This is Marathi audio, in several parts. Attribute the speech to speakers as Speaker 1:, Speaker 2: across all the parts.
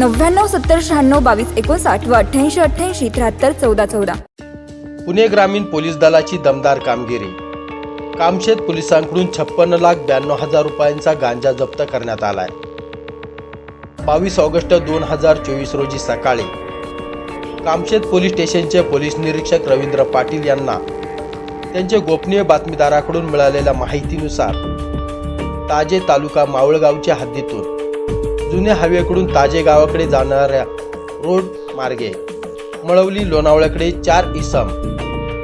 Speaker 1: नव्याण्णव सत्तर शहाण्णव बावीस एकोणसाठ व अठ्ठ्याऐंशी अठ्ठ्याऐंशी त्र्याहत्तर चौदा चौदा.
Speaker 2: पुणे ग्रामीण पोलीस दलाची दमदार कामगिरी. कामशेत पोलिसांकडून छप्पन्न लाख ब्याण्णव हजार रुपयांचा गांजा जप्त करण्यात आलाय. बावीस ऑगस्ट दोन हजार चोवीस रोजी सकाळी कामशेत पोलीस स्टेशनचे पोलीस निरीक्षक रवींद्र पाटील यांना त्यांचे गोपनीय बातमीदाराकडून मिळालेल्या माहितीनुसार ताजे तालुका मावळगावच्या हद्दीतून जुन्या हायवेकडून ताजे गावाकडे जाणाऱ्या रोड मार्गे मळवली लोणावळ्याकडे चार इसम.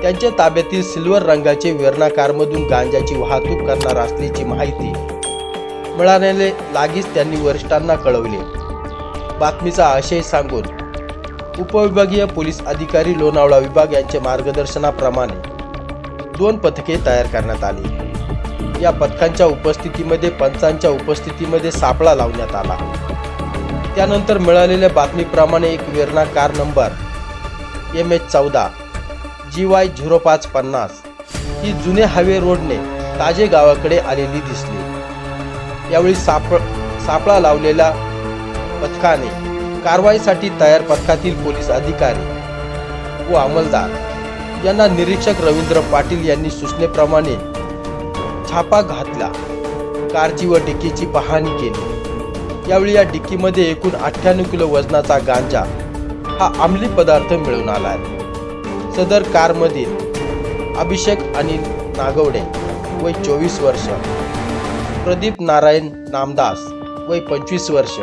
Speaker 2: त्यांच्या ताब्यातील सिल्वर रंगाचे वेर्ना कारमधून गांजाची वाहतूक करणार असल्याची माहिती मिळाल्याने लागीच त्यांनी वरिष्ठांना कळवले. बातमीचा आशय सांगून उपविभागीय पोलीस अधिकारी लोणावळा विभाग यांच्या मार्गदर्शनाप्रमाणे दोन पथके तयार करण्यात आली. या पथकांच्या उपस्थितीमध्ये पंचांच्या उपस्थितीमध्ये सापळा लावण्यात आला. त्यानंतर मिळालेल्या बातमीप्रमाणे एक Verna car number M H चौदा जी वाय झिरो पाच पन्नास ही जुने हायवे रोडने ताजे गावाकडे आलेली दिसली. यावेळी साप सापळा लावलेल्या पथकाने कारवाईसाठी तयार पथकातील पोलीस अधिकारी व अंमलदार यांना निरीक्षक रवींद्र पाटील यांनी सूचनेप्रमाणे छापा घातला. कारची व डिक्कीची पाहणी केली. यावेळी या डिक्कीमध्ये एकूण अठ्ठ्याण्णव किलो वजनाचा गांजा हा अंमली पदार्थ मिळून आला आहे सदर कारमधील अभिषेक अनिल नागवडे वय चोवीस वर्ष प्रदीप नारायण नामदास वय पंचवीस वर्ष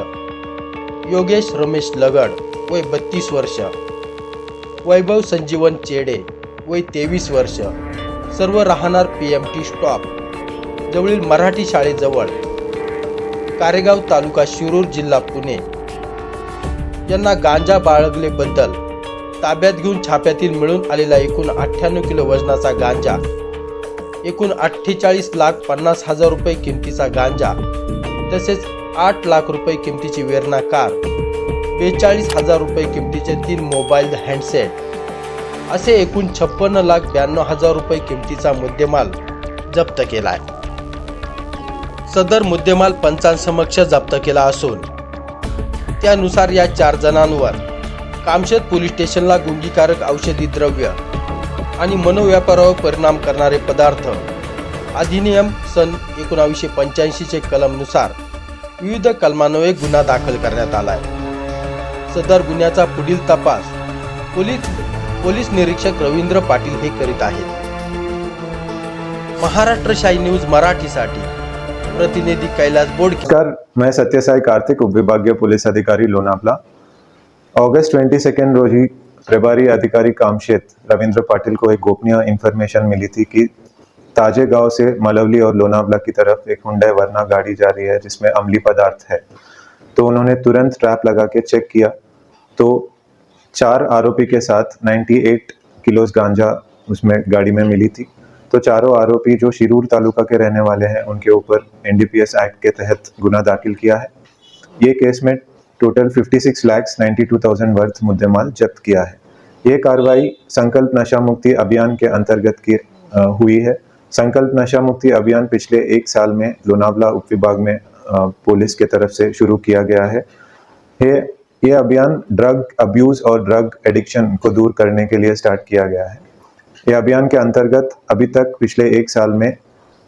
Speaker 2: योगेश रमेश लगड वय बत्तीस वर्ष वैभव संजीवन चेडे वय तेवीस वर्ष सर्व राहणार पी एम टी स्टॉप जवळील मराठी शाळेजवळ कारेगाव तालुका शिरूर जिल्हा पुणे यांना गांजा बाळगलेबद्दल ताब्यात घेऊन छाप्यातील मिळून आलेला एकूण अठ्ठ्याण्णव किलो वजनाचा गांजा एकूण अठ्ठेचाळीस लाख पन्नास हजार रुपये किमतीचा गांजा तसेच आठ लाख रुपये किमतीची वेरणा कार बेचाळीस हजार रुपये किमतीचे तीन मोबाईल हँडसेट असे एकूण छप्पन्न लाख ब्याण्णव हजार रुपये किमतीचा मुद्देमाल जप्त केला आहे सदर मुद्देमाल पंचांसमक्ष जप्त केला असून त्यानुसार या चार जणांवर कामशेत पोलीस स्टेशनला गुंगीकारक औषधी द्रव्य आणि मनोव्यापारावर परिणाम करणारे पदार्थ अधिनियम सन एकोणावीसशे पंच्याऐंशीचे कलमनुसार विविध कलमान्वये गुन्हा दाखल करण्यात आलाय. सदर गुन्ह्याचा पुढील तपास पोलीस पोलीस निरीक्षक रवींद्र पाटील हे करीत आहेत. महाराष्ट्र शाही न्यूज मराठीसाठी प्रतिनिधी कैलास बोडके
Speaker 3: नमस्कार, मैं सत्यसाई कार्तिक, उपविभागीय पुलिस अधिकारी लोनावला। अगस्त ट्वेंटी सेकेंड रोजी प्रभारी अधिकारी कामशेत रविंद्र पाटिल को एक गोपनीय इंफॉर्मेशन मिली थी कि ताजे गाँव से मलवली और लोनावला की तरफ़ एक हुंडई वरना गाड़ी जा रही है, जिसमें अमली पदार्थ है। तो उन्होंने तुरंत ट्रैप लगा के चेक किया। तो चार आरोपी के साथ 98 किलोस गांजा उसमें गाड़ी में मिली थी। तो चारों आरोपी जो शिरूर तालुका के रहने वाले हैं उनके ऊपर एनडीपीएस एक्ट के तहत गुना दाखिल किया है। ये केस में टोटल 56 लैक्स 92,000 वर्थ मुद्देमाल जब्त किया है। ये कार्रवाई संकल्प नशा मुक्ति अभियान के अंतर्गत की हुई है। संकल्प नशा मुक्ति अभियान पिछले एक साल में लोनावला उप विभाग में पुलिस के तरफ़ से शुरू किया गया है। ये ये अभियान ड्रग अब्यूज और ड्रग एडिक्शन को दूर करने के लिए स्टार्ट किया गया है। ये अभियान के अंतर्गत अभी तक पिछले एक साल में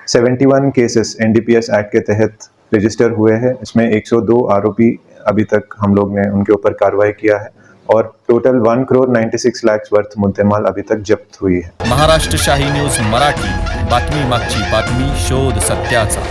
Speaker 3: 71 केसेस एनडीपीएस एक्ट के तहत रजिस्टर हुए हैं। इसमें 102 आरोपी अभी तक हम लोग ने उनके ऊपर कार्रवाई किया है और total one crore 96 lakh worth मुद्देमाल अभी तक जब्त हुई है।
Speaker 4: महाराष्ट्र शाही न्यूज़ मराठी, बातमी मागची बातमी, शोध सत्याचा।